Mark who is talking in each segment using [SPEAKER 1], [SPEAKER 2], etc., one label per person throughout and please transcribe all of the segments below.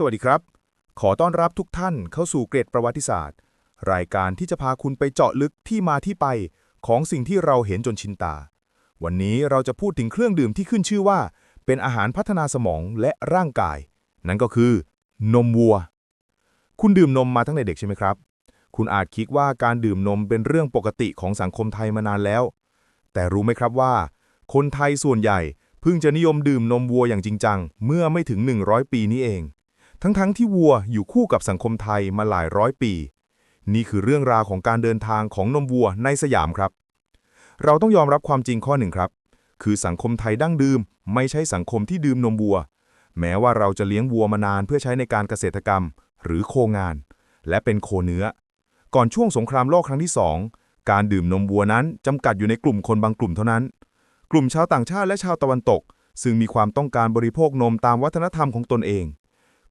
[SPEAKER 1] สวัสดีครับ ขอต้อนรับทุกท่านเข้าสู่เกร็ดประวัติศาสตร์ รายการที่จะพาคุณไปเจาะลึกที่มาที่ไป ของสิ่งที่เราเห็นจนชินตา วันนี้เราจะพูดถึงเครื่องดื่มที่ขึ้นชื่อว่า เป็นอาหารพัฒนาสมองและร่างกาย นั่นก็คือ นมวัว คุณดื่มนมมาตั้งแต่เด็กใช่ไหมครับ คุณอาจคิดว่าการดื่มนมเป็นเรื่องปกติของสังคมไทยมานานแล้ว แต่รู้ไหมครับว่า คนไทยส่วนใหญ่เพิ่งจะนิยมดื่มนมวัวอย่างจริงจัง เมื่อไม่ถึง 100 ปีนี้เอง ทั้งๆทที่วัวอยู่คู่กับสังคมไทยมาหลายร้อยปี นี่คือเรื่องราวของการเดินทางของนมวัวในสยามครับ เราต้องยอมรับความจริงข้อหนึ่งครับ คือสังคมไทยดั้งเดื่มไม่ใช่สังคมที่ดื่มนมวัว แม้ว่าเราจะเลี้ยงวัวมานานเพื่อใช้ในการเกษตรกรรม หรือโคงาน และเป็นโคเนื้อ ก่อนช่วงสงครามโลกครั้งที่สองการดื่มนมวัวนั้นจำกัดอยู่ในกลุ่มคนบางกลุ่มเท่านั้น กลุ่มชาวต่างชาติและชาวตะวันตก ซึ่งมีความต้องการบริโภคนมตามวัฒนธรรมของตนเอง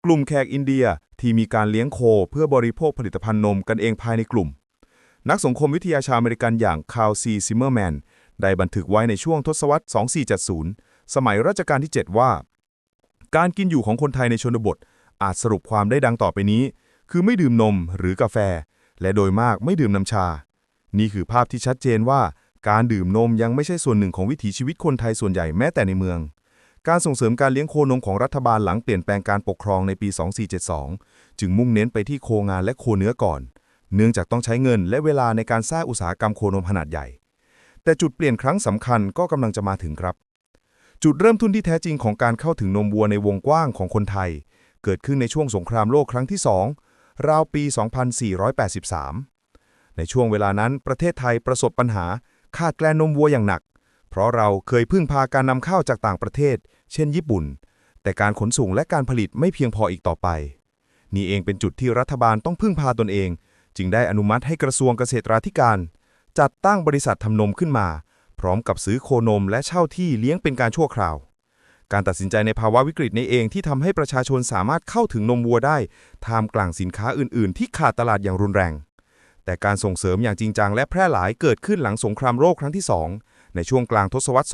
[SPEAKER 1] กลุ่มแขกอินเดียที่มีการเลี้ยงโคเพื่อบริโภคผลิตภัณฑ์นมกันเองภายในกลุ่ม นักสังคมวิทยาชาวอเมริกันอย่างคาร์ลซีซิมเมอร์แมนได้บันทึกไว้ในช่วงทศวรรษ 2470 สมัยรัชกาลที่ 7 ว่า การกินอยู่ของคนไทยในชนบท อาจสรุปความได้ดังต่อไปนี้ คือไม่ดื่มนมหรือกาแฟ และโดยมากไม่ดื่มน้ำชา นี่คือภาพที่ชัดเจนว่า การดื่มนมยังไม่ใช่ส่วนหนึ่งของวิถีชีวิตคนไทยส่วนใหญ่แม้แต่ในเมือง การส่งเสริมการเลี้ยงโคนมของรัฐบาลหลังเปลี่ยนแปลงการปกครองในปี 2472 จึงมุ่งเน้นไปที่โคงานและโคเนื้อก่อน เนื่องจากต้องใช้เงินและเวลาในการสร้างอุตสาหกรรมโคนมขนาดใหญ่ แต่จุดเปลี่ยนครั้งสำคัญก็กำลังจะมาถึงครับ จุดเริ่มต้นที่แท้จริงของการเข้าถึงนมวัวในวงกว้างของคนไทย เกิดขึ้นในช่วงสงครามโลกครั้งที่ 2 ราวปี 2483 ในช่วงเวลานั้นประเทศไทยประสบปัญหาขาดแคลนนมวัวอย่างหนัก เพราะเราเคยพึ่งพาการนำเข้าจากต่างประเทศ เช่นญี่ปุ่น แต่การขนส่งและการผลิตไม่เพียงพออีกต่อไป นี่เองเป็นจุดที่รัฐบาลต้องพึ่งพาตนเอง จึงได้อนุมัติให้กระทรวงเกษตราธิการ จัดตั้งบริษัททำนมขึ้นมา พร้อมกับซื้อโคนมและเช่าที่เลี้ยงเป็นการชั่วคราว การตัดสินใจในภาวะวิกฤตนี้เองที่ทำให้ประชาชนสามารถเข้าถึงนมวัวได้ท่ามกลางสินค้าอื่น ๆ ที่ขาดตลาดอย่างรุนแรงแต่การส่งเสริมอย่างจริงจังและแพร่หลายเกิดขึ้นหลังสงครามโลกครั้งที่ 2 ในช่วงกลางทศวรรษ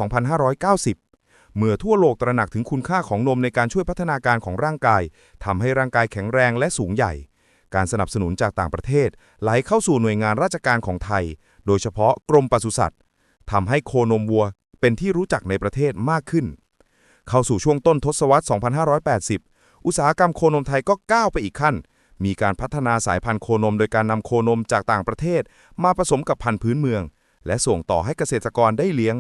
[SPEAKER 1] 2590 เมื่อทั่วโลกตระหนักถึงคุณค่าของนมในการช่วยพัฒนาการของร่างกายทำให้ร่างกายแข็งแรงและสูงใหญ่ การสนับสนุนจากต่างประเทศ ไหลเข้าสู่หน่วยงานราชการของไทย โดยเฉพาะกรมปศุสัตว์ทำให้โคนมวัวเป็นที่รู้จักในประเทศมากขึ้น เข้าสู่ช่วงต้นทศวรรษ 2580 อุตสาหกรรมโคนมไทยก็ก้าวไปอีกขั้น มีการพัฒนาสายพันธุ์โคนม โดยการนำโคนมจากต่างประเทศ มาผสมกับพันธุ์พื้นเมือง และส่งต่อให้เกษตรกรได้เลี้ยง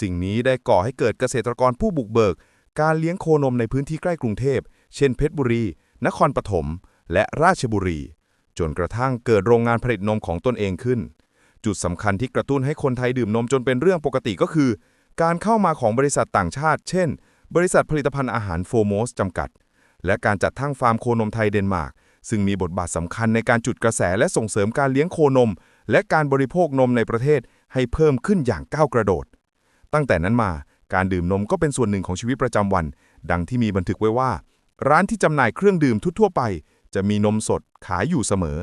[SPEAKER 1] สิ่งนี้ได้ก่อให้เกิดเกษตรกรผู้บุกเบิก การเลี้ยงโคนมในพื้นที่ใกล้กรุงเทพ เช่นเพชรบุรี นครปฐม และราชบุรี จนกระทั่งเกิดโรงงานผลิตนมของตนเองขึ้น จุดสำคัญที่กระตุ้นให้คนไทยดื่มนมจนเป็นเรื่องปกติก็คือ การเข้ามาของบริษัทต่างชาติ เช่น บริษัทผลิตภัณฑ์อาหารโฟโมสจำกัด และการจัดตั้งฟาร์มโคนมไทยเดนมาร์กซึ่งมีบทบาทสำคัญในการจุดกระแสและส่งเสริมการเลี้ยงโคนม และการบริโภคนมในประเทศให้เพิ่มขึ้นอย่างก้าวกระโดด ตั้งแต่นั้นมาการดื่มนมก็เป็นส่วนหนึ่งของชีวิตประจำวัน ดังที่มีบันทึกไว้ว่า ร้านที่จำหน่ายเครื่องดื่มทั่วไป จะมีนมสดขายอยู่เสมอ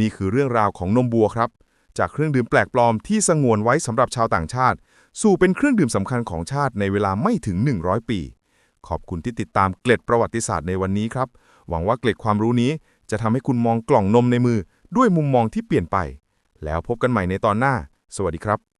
[SPEAKER 1] นี่คือเรื่องราวของนมบัวครับ จากเครื่องดื่มแปลกปลอมที่สงวนไว้สำหรับชาวต่างชาติ สู่เป็นเครื่องดื่มสำคัญของชาติในเวลาไม่ถึง 100 ปี ขอบคุณที่ติดตามเกล็ดประวัติศาสตร์ในวันนี้ครับ หวังว่าเกล็ดความรู้นี้ จะทำให้คุณมองกล่องนมในมือ ด้วยมุมมองที่เปลี่ยนไป แล้วพบกันใหม่ในตอนหน้า สวัสดีครับ